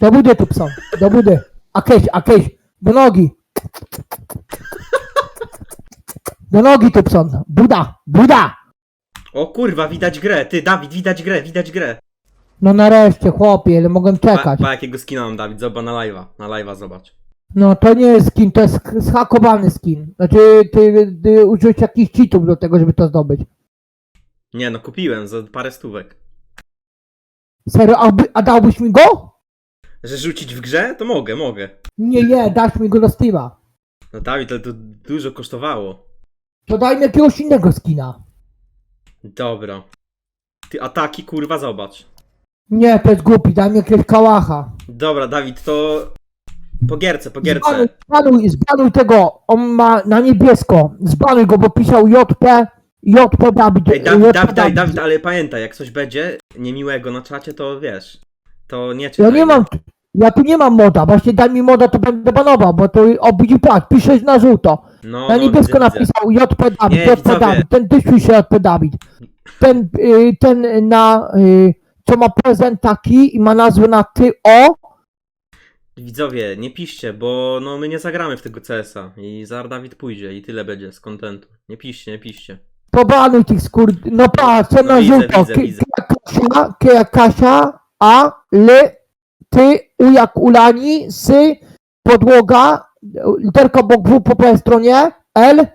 Do budy, Tupson. Do budy. Akeś, Akeś. Do nogi. Do nogi, Tupson. Buda, Buda. O kurwa, widać grę. Ty, Dawid, widać grę, widać grę. No nareszcie, chłopie, ale mogłem Pa, czekać. pa jakiego skina mam, Dawid, zobacz na live'a. Na live'a zobacz. No to nie jest skin, to jest zhakowany skin. Znaczy, ty, ty użyłeś jakichś cheatów do tego, żeby to zdobyć. Nie no, kupiłem za parę stówek. Serio, a, by- a dałbyś mi go? Że rzucić w grze? To mogę, mogę. Nie, nie, dasz mi go do Steve'a. No Dawid, ale to dużo kosztowało. To daj mi jakiegoś innego skina. Dobra. Ty ataki, kurwa, zobacz. Nie, to jest głupi, daj mi jakiegoś kałacha. Dobra, Dawid, to... Po gierce, po gierce. Zbanuj, zbanuj, zbanuj tego, on ma na niebiesko. Zbanuj go, bo pisał JP, JP Dawid. Ej, Dawid, JP Dawid, Dawid, Dawid, ale pamiętaj, jak coś będzie niemiłego na czacie, to wiesz. To nie Ja czytaj. nie mam, ja tu nie mam moda, właśnie daj mi moda, to będę banował, bo to obudzi płat, piszesz na żółto. No, Na no, niebiesko widzę, widzę. napisał JP Dawid, Nie, JP. Dawid, ten też pisze JP Dawid. Ten, y, ten na, y, co ma prezent taki i ma nazwę na ty o, Widzowie, nie piszcie, bo no my nie zagramy w tego CS-a i zaraz Dawid pójdzie i tyle będzie z kontentu. Nie piszcie, nie piszcie. pobanuj tych skur... No patrz, co No na widzę, żółto. widzę, widzę. Kasia, Kasia, A, L, Ty, U jak Ulani, Sy, podłoga, literka obok W po prawej stronie, L,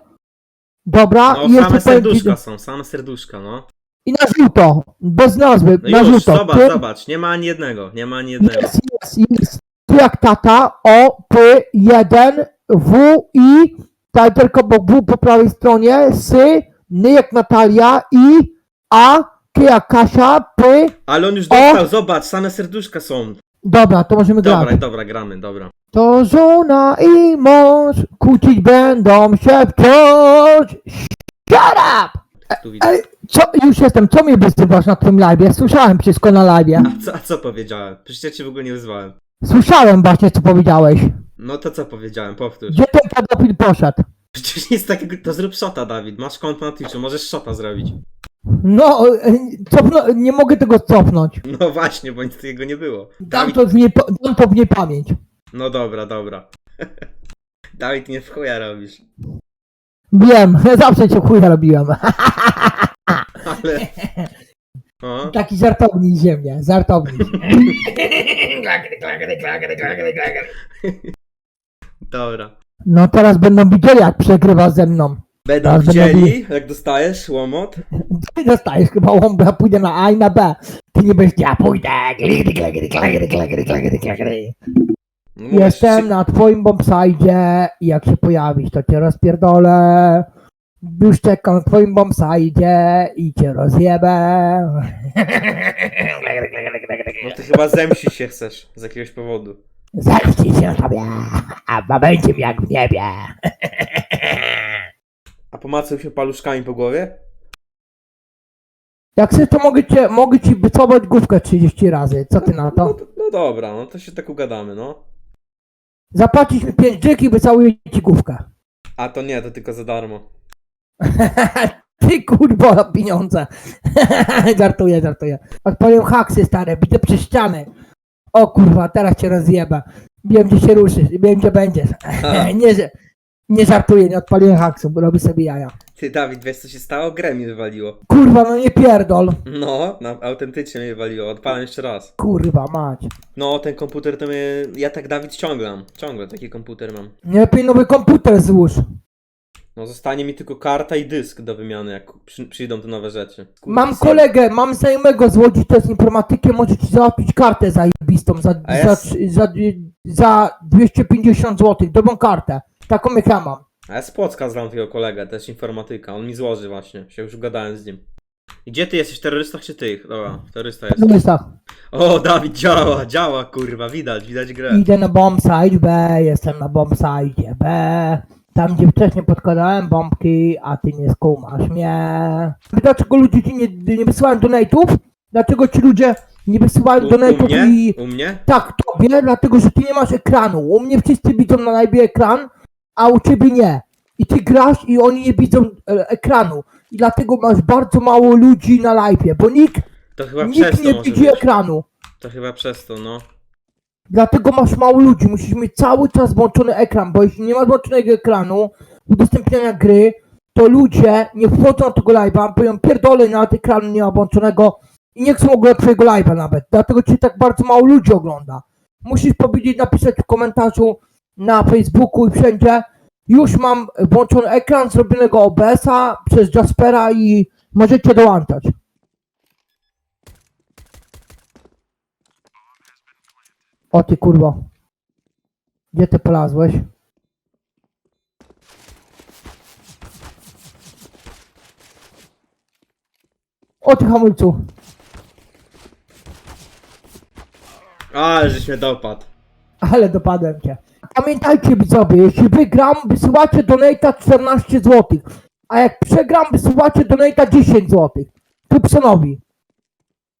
dobra, No i jeszcze same powiem ci- serduszka są, same serduszka, no. I na żółto, bez nazwy, No na już, żółto. zobacz, Ty- zobacz, nie ma ani jednego, nie ma ani jednego. Jest, jest, jest. Ty jak tata, O, P, 1, W, I, ta literka obok W po prawej stronie, Sy, N jak Natalia, I, A, K jak Kasia, P, Ale on już dostał, zobacz, same serduszka są. dobra, to możemy grać. Dobra, dobra, gramy, dobra. To żona i mąż kłócić będą się wciąż. Shut up! Tu widzę. Ej, co, już jestem, co mnie wyzywasz na tym live? Słyszałem wszystko na live. A co, a co powiedziałem? Przecież ja cię w ogóle nie wyzwałem. Słyszałem właśnie, co powiedziałeś. No to co powiedziałem, powtórz. Gdzie ten pedofil poszedł? Przecież nic takiego, to zrób shota, Dawid. Masz konto na Twitchu, możesz shota zrobić. No, e, cofno, nie mogę tego cofnąć. No właśnie, bo nic takiego nie było. Dam Dawid, to w, niepo, dam to w niepamięć. no dobra, dobra. Dawid, nie w chuja robisz. Wiem, zawsze cię chuja robiłem. Ale... O, Taki żartownik ze mnie, żartownik. dobra. No teraz będą widzieli, jak przegrywa ze mną. Będą będą widzieli, jak dostajesz łomot? Ty dostajesz chyba łąbę, ja pójdę na A i na B. Ty nie będziesz, ja pójdę. Glagry, glagry, glagry, glagry, glagry, glagry. No mówię, Jestem na twoim bombsajdzie i jak się pojawisz, to cię rozpierdolę. Już czekam na twoim bombsajdzie i cię rozjebę. No ty chyba zemścić się chcesz z jakiegoś powodu. Zemścić się na tobie, a będzie mi jak w niebie. A pomacał się paluszkami po głowie? Jak chcesz, to mogę, cię, mogę ci wycofać główkę 30 razy. Co ty na No, to? to- no dobra, no to się tak ugadamy, no. Zapłacisz mi 5 dzyk i wycałuję ci główkę. A to nie, to tylko za darmo. Ty na pieniądze. żartuję, żartuję. Odpaliłem haksy stare, bite przez ścianę. O kurwa, teraz cię rozjebę. Wiem gdzie się ruszysz, wiem gdzie będziesz. nie, że- nie żartuję, nie odpaliłem haksu, bo robię sobie jaja. Ty, Dawid, wiesz co się stało? Grę mi wywaliło. Kurwa, no nie pierdol. No, no autentycznie mnie wywaliło. Odpalam jeszcze raz. Kurwa mać. No, ten komputer to mnie... Ja tak, Dawid, ciąglam. Ciągle taki komputer mam. Nie lepiej nowy komputer złóż. No, zostanie mi tylko karta i dysk do wymiany, jak przy, przyjdą te nowe rzeczy. Kurwa, Mam syn. kolegę, mam znajomego z Łodzi, to jest informatykiem, może ci załatwić kartę zajebistą za, A za, za, za 250 zł, dobrą kartę. Taką ja mam. A ja z Płocka znam tego kolegę, też informatyka. On mi złoży właśnie. Się już ugadałem z nim. I Gdzie ty jesteś? W terrorystach czy tych? Dobra, terrorysta jest. Tak. O, Dawid, działa, działa, kurwa, widać, widać grę. Idę na bombsite B, jestem na bombsite B. Tam gdzie wcześniej podkładałem bombki, a ty nie skumasz mnie. Dlaczego ludzie ci nie, nie wysyłają donate'ów? Dlaczego ci ludzie nie wysyłają U, u donate'ów mnie? i... U mnie? Tak, tobie, dlatego że ty nie masz ekranu. U mnie wszyscy widzą na live ekran, a u ciebie nie. I ty grasz i oni nie widzą e, ekranu. I dlatego masz bardzo mało ludzi na live, bo nikt, To chyba przez nikt to nie może widzi być. ekranu. To chyba przez to, no. Dlatego masz mało ludzi, musisz mieć cały czas włączony ekran, bo jeśli nie masz włączonego ekranu, udostępniania gry, to ludzie nie wchodzą na tego live'a, powiedzą pierdolę nawet ekranu nie ma włączonego i nie chcą oglądać twojego live'a nawet. Dlatego cię tak bardzo mało ludzi ogląda. Musisz powiedzieć, napisać w komentarzu na Facebooku i wszędzie, już mam włączony ekran zrobionego OBS-a przez Jaspera i możecie dołączać. O ty kurwo. Gdzie ty polazłeś? O ty hamulcu. A, żeś mnie dopadł. Ale dopadłem cię. Pamiętajcie widzowie, jeśli wygram, wysyłacie donata 14 zł. A jak przegram, wysyłacie donata 10 zł. Tupsonowi.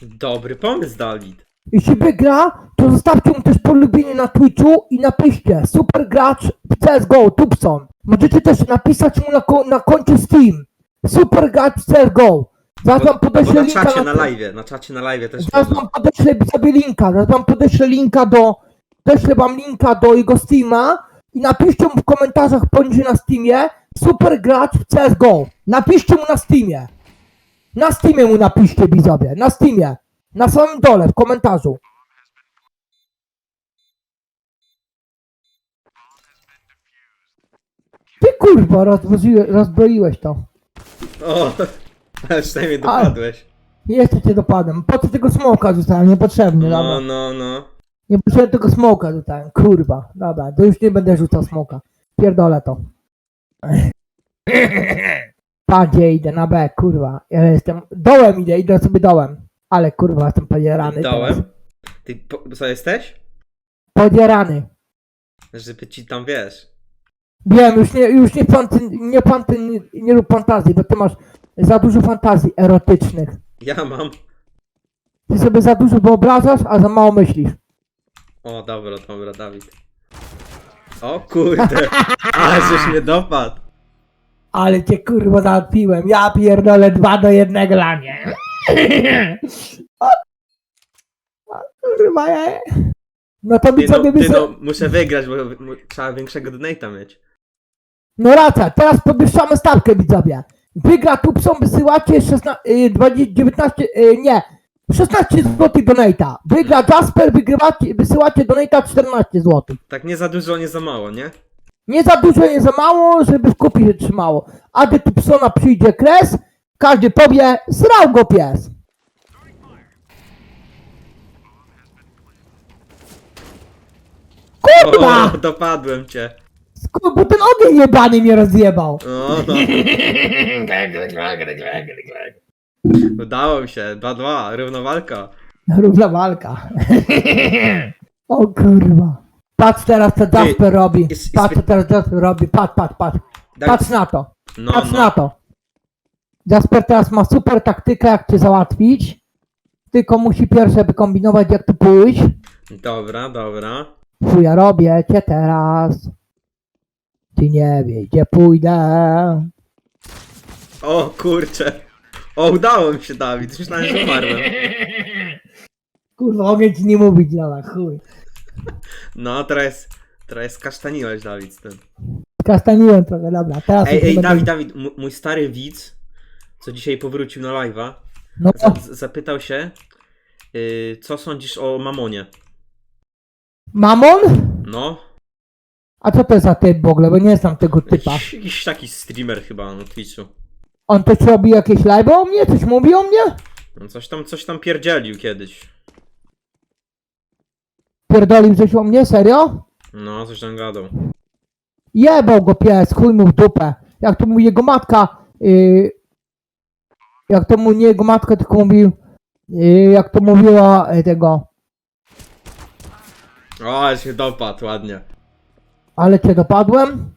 Dobry pomysł, Dawid. Jeśli wygra, to zostawcie mu też polubienie na Twitchu i napiszcie super gracz w CSGO, Tupson. Możecie też napisać mu na, ko- na koncie Steam. Super gracz w CSGO. Zaraz wam Bo, podeślę na linka czacie na, na live, na czacie na live też Zaraz można. wam podeślę sobie linka, zaraz wam podeślę linka do, podeślę wam linka do jego Steama i napiszcie mu w komentarzach poniżej na Steamie super gracz w CSGO. Napiszcie mu na Steamie. Na Steamie mu napiszcie widzowie, na Steamie. Na samym dole, w komentarzu. Ty kurwa, rozbroiłeś, rozbroiłeś to. O, ale przynajmniej dopadłeś. Jeszcze cię dopadłem. Po co tego smoka zostałem? Niepotrzebny. No, no, no. Nie musiałem tego smoka rzucałem, kurwa. Dobra, to już nie będę rzucał smoka. Pierdolę to. Pa, gdzie idę? Na B, kurwa. Ja jestem... Dołem idę, idę sobie dołem. Ale kurwa, jestem podjarany Dałem. Ty po, co jesteś? Podjarany. Żeby ci tam wiesz. Wiem, już nie, już nie fanty, nie fanty, nie, nie rób fantazji, bo ty masz za dużo fantazji erotycznych. Ja mam. Ty sobie za dużo wyobrażasz, a za mało myślisz. O, dobra, dobra, Dawid. O kurde, a żeś mnie dopadł. Ale cię kurwa załatwiłem. Ja pierdolę dwa do jednego dla mnie. O, o, kurwa ja. No to Ty mi no, sobie ty no, muszę wygrać, bo mu- trzeba większego donate'a mieć. No racja, teraz podwyższamy stawkę widzowie. Wygra Tupson, wysyłacie 16, y, 20, 19, y, nie, 16 zł donata. Wygra Jasper, wygrywacie, wysyłacie donata 14 zł. Tak nie za dużo, nie za mało, nie? Nie za dużo, nie za mało, żeby w kupie się trzymało. A gdy Tupsona przyjdzie kres, każdy powie, srał go pies. Kurwa! O, dopadłem cię. Skur- bo ten ogień jebany mnie rozjebał. O, no. Udało mi się, 2-2, równowalka. Równa walka. o kurwa. Patrz teraz co Jasper robi. jest- Patrz co teraz Jasper robi. Patrz, patrz, patrz. Patrz na to. No, Patrz no. na to. Jasper teraz ma super taktykę jak cię załatwić. Tylko musi pierwsze wykombinować jak tu pójść. Dobra, dobra. Chuja robię cię teraz. Ty nie wiesz gdzie pójdę. O kurcze. O, udało mi się, Dawid. Myślałem, że umarłem. Kurwa, mogę ci nie mówić, Lola, chuj. No, teraz, teraz kasztaniłeś, Dawid, z tym. Skastaniłem trochę, dobra. Teraz Ej, już ej, będę- Dawid, Dawid, m- mój stary widz, co dzisiaj powrócił na live'a, No, za z- zapytał się, yy, co sądzisz o Mamonie? Mamon? No, A co to jest za typ w ogóle, bo nie znam tego typa. jakiś, jakiś taki streamer chyba na Twitchu. On też robi jakieś live o mnie? Coś mówi o mnie? No, coś tam, coś tam pierdzielił kiedyś. Pierdolił coś o mnie? Serio? No, coś tam gadał. Jebał go pies, chuj mu w dupę. Jak to mówi jego matka, yy, jak to mu nie jego matka, tylko mówił, yy, jak to mówiła yy, tego, O, ale się dopadł, ładnie. ale cię dopadłem?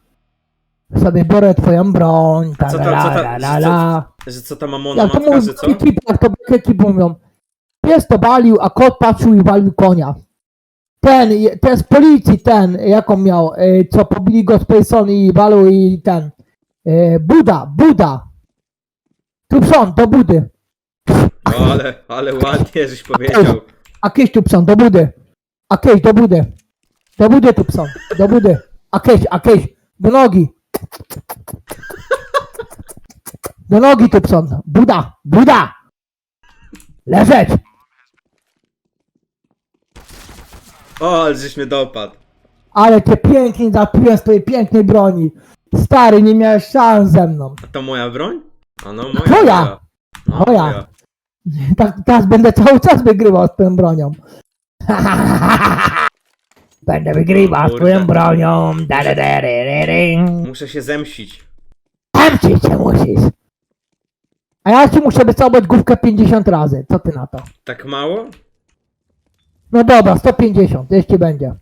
Sobie biorę twoją broń, ta Co la tam, co la tam, la że la co- la. Że co ta Mamona Jak to matka, mówią że co? to ekipy mówią. Pies to balił, a kot patrzył i walił konia. Ten, ten z policji, ten, jaką miał, y, co pobili go z Payson i walił i ten. y, Buda, Buda. Tupson, do Budy. O, ale, ale ładnie, żeś powiedział. A kiedyś Tupson, do Budy. Akieś, do budy. Do budy tu psom. Do budy. Akieś, akieś. Do nogi. Do nogi tu psom. Buda, buda. Leżeć. O, ale żeś mnie dopadł. Ale cię pięknie zapiłem z twojej pięknej broni. Stary, nie miałeś szans ze mną. A to moja broń? A no moja. Twoja. No, Twoja. Tak, teraz będę cały czas wygrywał z tą bronią. Będę wygrywał z twoją bronią. Da, da, da, ry, ry, ry. Muszę się zemścić. Zemścić się musisz. A ja ci muszę wycałować główkę 50 razy. Co ty na to? Tak mało? No dobra, 150, jeśli będzie.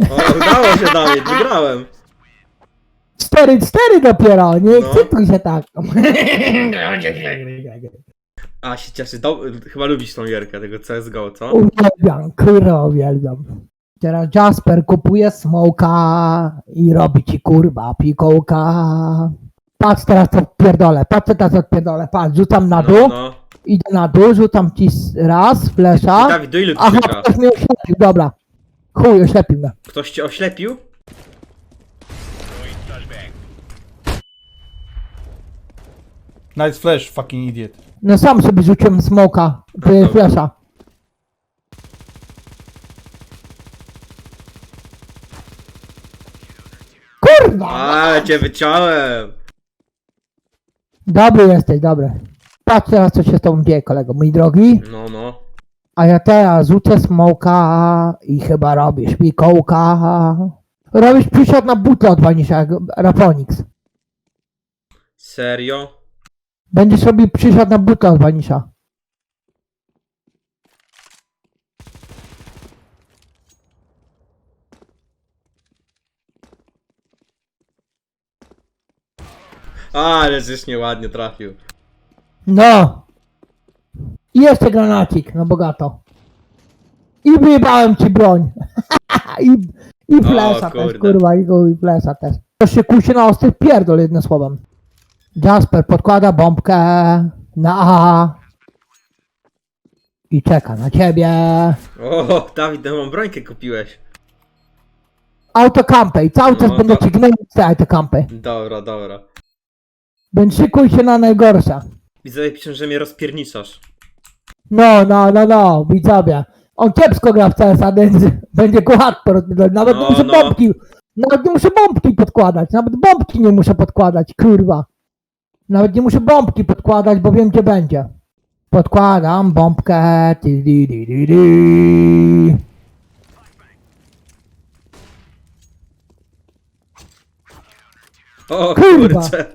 O, udało się Dawid, wygrałem. 4, 4 dopiero, nie No. ekscytuj się tak. A się cieszy. Do... Chyba lubisz tą gierkę, tego CSGO, co? Uwielbiam, kurwa uwielbiam. Teraz Jasper kupuje smoka i robi ci kurwa pikołka. Patrz teraz co pierdolę, patrz co teraz odpierdolę, patrz, rzucam na No, dół, no. idę na dół, rzucam ci s- raz, flesza. Dawid, do ilu ty Aha, ktoś mnie oślepił, dobra. Chuj, oślepił mnie. Ktoś cię oślepił? Nice flash, fucking idiot. No sam sobie rzuciłem smoka, Dobra. flesza. Kurwa! A, cię wyciąłem. Dobry jesteś, dobry. Patrz teraz co się z tobą dzieje, kolego, mój drogi. No, no. A ja teraz rzucę smoka i chyba robisz pikołka. Robisz przysiad na butlę od Vanisha, jak Rafonix. Serio? Będziesz robił przysiad na butlę od Vanisha. Ale żeś mnie ładnie trafił. No! I jeszcze granacik, no bogato. I wyjebałem ci broń. I, i flesza też, kurde. kurwa, i, i flesza też. To się kusi na ostry pierdol, jednym słowem. Jasper podkłada bombkę na A. I czeka na ciebie. O, Dawid, nową brońkę kupiłeś. Autokampy i cały czas No, będę to- ci gnębić te autokampy. Dobra, dobra. Więc szykuj się na najgorsze. Piszą, że mnie rozpierniczasz. No, no, no, no, widzowie. On kiepsko gra w CS, więc będzie go hardcore odbierać. Nawet No, nie muszę no. bombki, nawet nie muszę bombki podkładać, nawet bombki nie muszę podkładać, kurwa. Nawet nie muszę bombki podkładać, bo wiem gdzie będzie. Podkładam bombkę, ti, di, di, di, di. O, Kurwa. kurczę.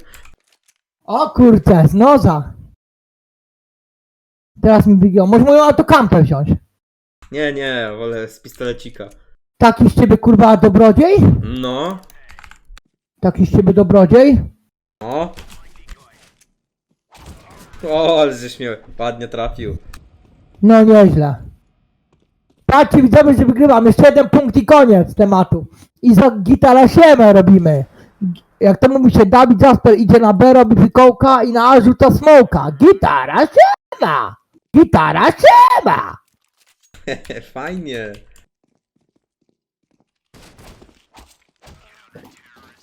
O kurczę, z noza. Teraz mi wygiął. Może moją autokampę wziąć. Nie, nie, wolę z pistolecika. Taki z ciebie kurwa dobrodziej? No. Taki z ciebie dobrodziej? O. O, ale żeś mnie ładnie trafił. No nieźle. Patrzcie widzowie, że wygrywamy. Jeszcze jeden punkt i koniec tematu. I za gitara siemę robimy. G- Jak to mówi się, Dawid Jasper idzie na B, robi fikołka i na A rzuca smoka. Gitara siema! Gitara siema! Fajnie.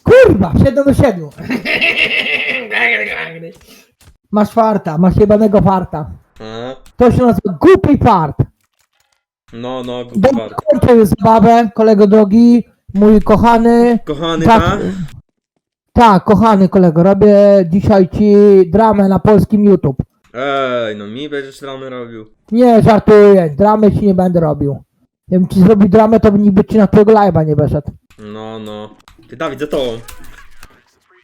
Kurwa, 7 do 7. Masz farta, masz jebanego farta. A, To się nazywa głupi fart. no, no, Dobra, głupi kończę zabawę, kolego drogi, mój kochany. Kochany, Tak, ta? tak, kochany kolego, robię dzisiaj ci dramę na polskim YouTube. Ej, no mi będziesz dramy robił. Nie, żartuję, dramy ci nie będę robił. Jakbym ci zrobił dramę, to by niby ci na twojego live'a nie wyszedł. No, no. Ty, Dawid, za tobą.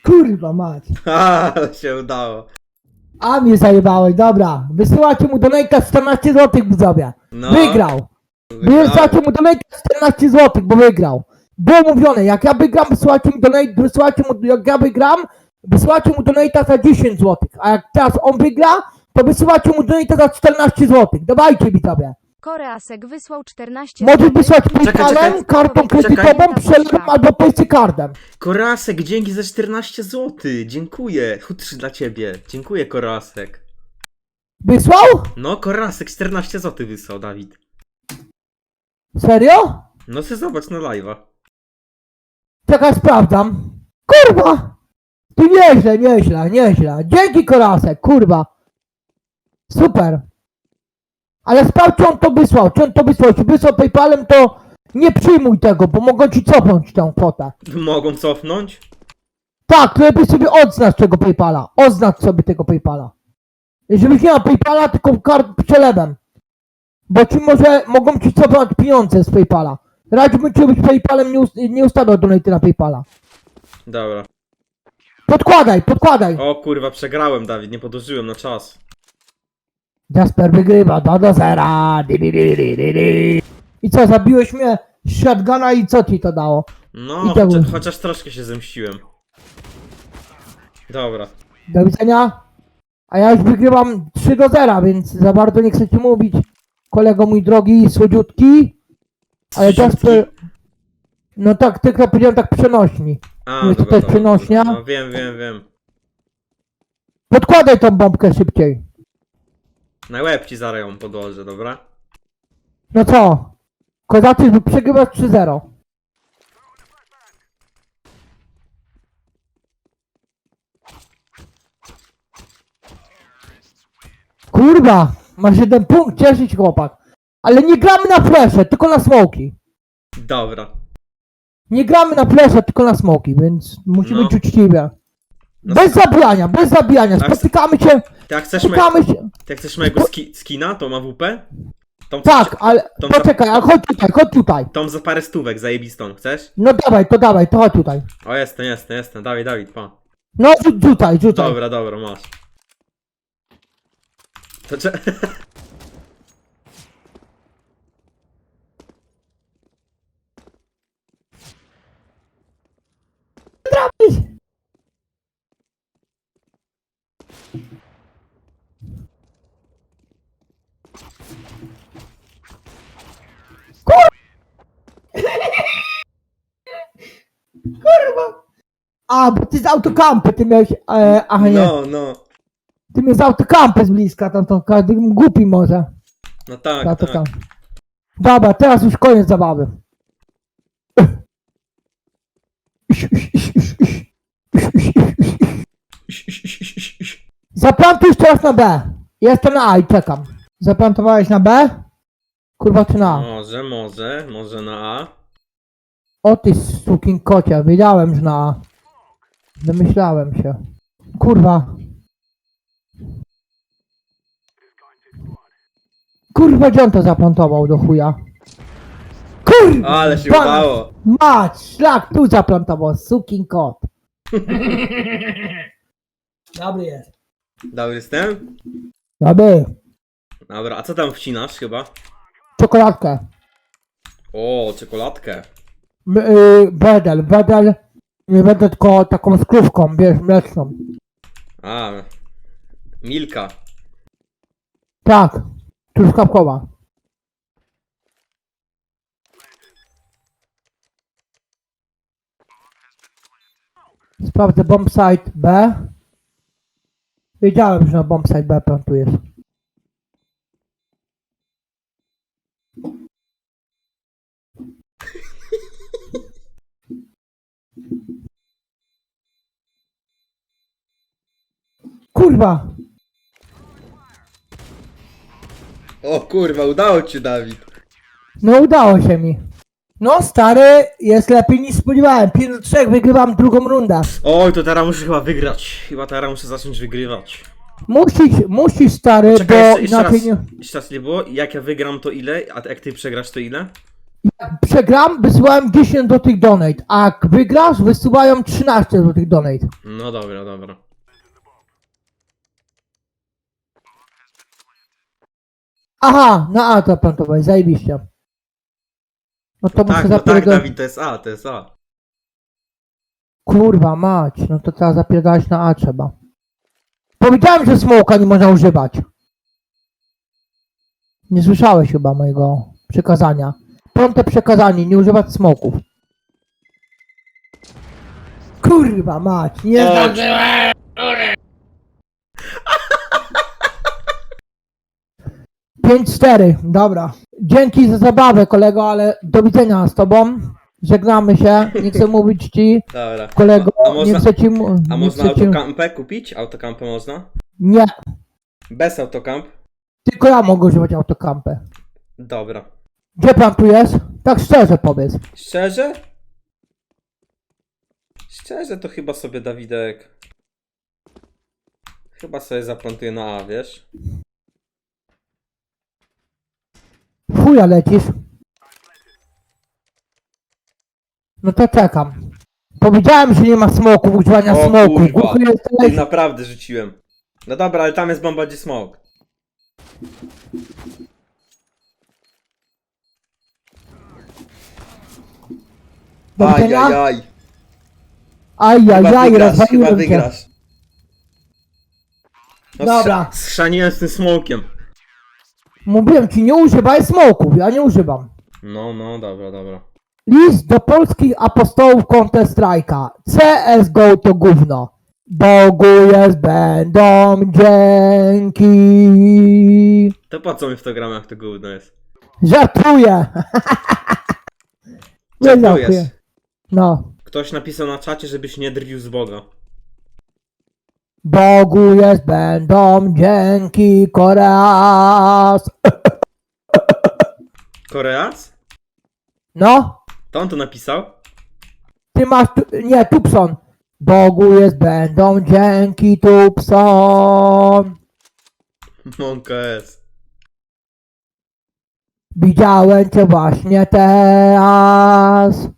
Kurwa mać. Ha, się udało. A mnie zajebałeś, dobra. Wysyłacie mu donate 14 zł widzowie. No. Wygrał. Wysyłacie mu donate 14 zł, bo wygrał. Było mówione, jak ja wygram, wysyłacie mi donate, wysyłacie mu, jak ja wygram, wysyłacie mu donate za 10 zł. A jak teraz on wygra, to wysyłacie mu donate za 14 zł. Dawajcie widzowie. Koreasek wysłał 14 Możesz wysłać czekaj. PayPalem, kartą Czekaj. kredytową, przelewem albo PayCardem. Korasek, dzięki za 14 zł. Dziękuję. Chudszy dla ciebie. Dziękuję, Korasek. Wysłał? No, Korasek 14 zł wysłał, Dawid. Serio? No, ty zobacz na live'a. Czekaj, sprawdzam. Kurwa! Ty nieźle, nieźle, nieźle. Dzięki Korasek, kurwa. Super. Ale sprawdź, czy on to wysłał, czy on to wysłał. Jeśli wysłał PayPalem, to nie przyjmuj tego, bo mogą ci cofnąć tę kwotę. Mogą cofnąć? Tak, lepiej sobie odznacz tego PayPala. Oznacz sobie tego PayPala. Żebyś nie miał PayPala, tylko kart przelewem. Bo ci może, mogą ci cofnąć pieniądze z PayPala. Radziłbym ci, żebyś PayPalem nie, ust- nie ustawiał donaty na PayPala. Dobra. Podkładaj, podkładaj. O kurwa, przegrałem, Dawid, nie podłożyłem na czas. Jasper wygrywa 2 do 0. Di, di, di, di, di, di. I co, zabiłeś mnie z shotguna i co ci to dało? No, I to chociaż, był- chociaż troszkę się zemściłem. Dobra. Do widzenia. A ja już wygrywam 3 do 0, więc za bardzo nie chcę ci mówić. Kolego mój drogi, słodziutki. Ale Słodziutki? Jasper... No tak, tylko powiedziałem tak przenośni. A, i to dobra, przenośnia? No, wiem, wiem, wiem. Podkładaj tą bombkę szybciej. Na łeb ci zaraz ją podłożę, dobra? No co? Kozacy, że przegrywasz 3-0. Kurwa, masz jeden punkt, cieszyć chłopak. Ale nie gramy na flesze, tylko na smoki. Dobra. Nie gramy na flesze, tylko na smoki, więc musimy No. być uczciwe. No Bez zabijania, bez zabijania, Tak. spotykamy się, Ty jak chcesz, me... spotykamy się. Ty jak chcesz mojego ski... skina, tą AWP? Tą, Tak, ale Tą- poczekaj, ale chodź tutaj, chodź tutaj. Tą za parę stówek, zajebistą, chcesz? No dawaj, to dawaj, to chodź tutaj. O, jestem, jestem, jestem. Dawid, Dawid, pa. No rzuć- rzucaj, rzucaj. Dobra, dobra, masz. To cze... Kurwa! A, bo ty z autokampy, ty miałeś, e, aha nie, No, no. ty miałeś z autokampy z bliska, tam to każdy głupi może. No z tak, tak. autokampy. Dobra, teraz już koniec zabawy. Zaplantuj jeszcze raz na B. Jestem na A i czekam. Zaplantowałeś na B? Kurwa czy na A? Może, może, może na A. O ty sukin kocia, wiedziałem, że na A. Domyślałem się. Kurwa. Kurwa, gdzie on to zaplantował do chuja? Kurwa! Ale się pan- udało. Mać, szlak, tu zaplantował, sukin kot. Dobry jest. Dobry jestem? Dobry. Dobra, a co tam wcinasz chyba? Czekoladkę. O, czekoladkę. M- y, Bedel, bedel. Nie będę tylko taką skrówką, wiesz, mleczną. A, Milka. Tak, truskawkowa. Sprawdzę bombsite B. Wiedziałem, że na bombsite B plantujesz. Kurwa! O kurwa, udało ci się, Dawid. No udało się mi. No stary, jest lepiej niż spodziewałem. 5 do 3 wygrywam drugą rundę. Oj, to teraz muszę chyba wygrać. Chyba teraz muszę zacząć wygrywać. Musisz, musisz stary, Czekaj, bo jeszcze, jeszcze raz. inaczej nie... Jeszcze raz nie było. Jak ja wygram, to ile? A jak ty przegrasz, to ile? Przegram, wysyłałem 10 do tych donate, a jak wygrasz, wysyłają 13 do tych donate. No dobra, dobra. Aha, na A to plantowałeś, zajebiście. No to no muszę Tak, no tak. Dawid, to jest A, to jest A. Kurwa mać, no to trzeba zapierdalać na A trzeba. Powiedziałem, że smoka nie można używać. Nie słyszałeś chyba mojego przekazania. Piąte przekazanie, nie używać smoków. Kurwa mać, nie zdążyłem! 5-4, dobra. Dzięki za zabawę, kolego, ale do widzenia z tobą. Żegnamy się, nie chcę mówić ci, Dobra. kolego, A, a nie można, chcę ci... a można chcę ci... autokampę kupić? Autokampę można? Nie, Bez autokamp? tylko ja mogę używać autokampy. Dobra. Gdzie pan tu jest? Tak szczerze powiedz. Szczerze? Szczerze to chyba sobie Dawidek. Chyba sobie zaplantuję na A, wiesz? Chuja lecisz. No to czekam. Powiedziałem, że nie ma smoków, używania O smoków. kurwa. Ty jesteś? naprawdę rzuciłem. No dobra, ale tam jest bomba gdzie smoke. Do widzenia? Ajajaj. Ajajaj, Chyba wygrasz, chyba rozwaliłem cię. wygrasz. No, Dobra. Schrzaniłem z tym smokiem. Mówiłem ci, nie używaj smoków, ja nie używam. No, no, dobra, dobra. List do polskich apostołów Counter Strike'a. CSGO to gówno. Bogu jest będą dzięki. To po co my w to jak to gówno jest? Żartuję. Nie Żartujesz. żartuję. No. Ktoś napisał na czacie, żebyś nie drwił z Boga. Bogu jest będą dzięki Koreas. Koreac? No, To on to napisał? ty masz, tu, nie, Tupson. Bogu jest będą dzięki Tupson. Monka S. Widziałem cię właśnie teraz.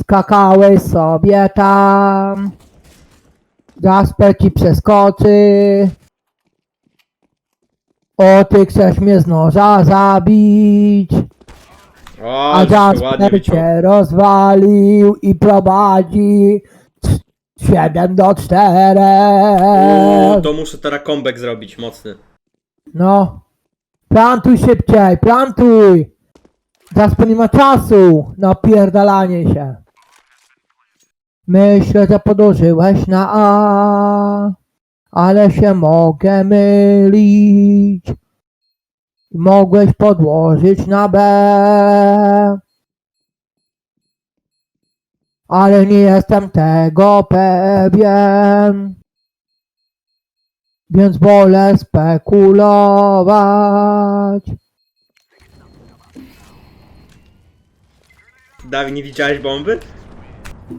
Skakałeś sobie tam. Jasper ci przeskoczy. O, ty chcesz mnie z noża zabić. O, A Jasper cię rozwalił i prowadzi 7 do 4. Uuu, to muszę teraz comeback zrobić, mocny. No. Plantuj szybciej, plantuj. Jasper nie ma czasu na pierdalanie się. Myślę, że podłożyłeś na A, ale się mogę mylić. Mogłeś podłożyć na B. Ale nie jestem tego pewien. Więc wolę spekulować. Dawid, nie widziałeś bomby?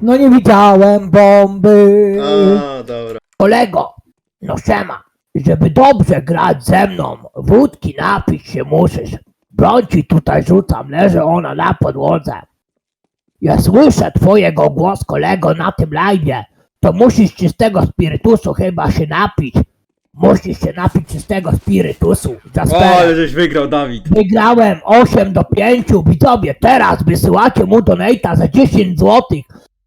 No nie widziałem bomby. A, dobra. Kolego, no siema. Żeby dobrze grać ze mną, wódki napić się musisz. Broń ci tutaj rzucam, leży ona na podłodze. Ja słyszę twojego głos, kolego, na tym live'ie. To musisz czystego spirytusu chyba się napić. Musisz się napić czystego spirytusu. O, ale żeś wygrał, Dawid. Wygrałem 8 do 5. Widzowie, teraz wysyłacie mu donate'a za 10 zł.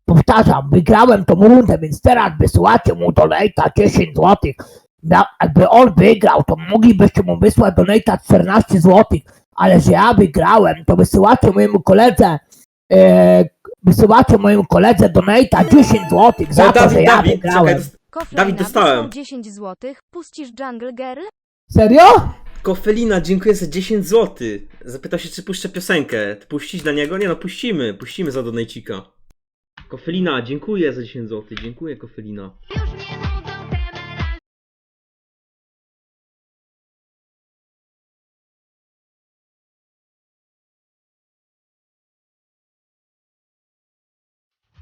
Powtarzam, wygrałem tą rundę, więc teraz wysyłacie mu donate'a 10 zł. Jakby on wygrał, to moglibyście mu wysłać donate'a 14 zł. Ale że ja wygrałem, to wysyłacie mojemu koledze e, wysyłacie mojemu koledze donate'a 10 zł za O, to, że Dawid, ja Dawid, wygrałem. czekaj, dost- Dawid, dostałem. wysłał 10 zł. Puścisz Jungle Girl? Serio? Kofelina, dziękuję za 10 zł. Zapytał się, czy puszczę piosenkę. Puścić dla niego? Nie no, puścimy. Puścimy za donajcika. Kofelina, dziękuję za 10 zł. Dziękuję, Kofelina.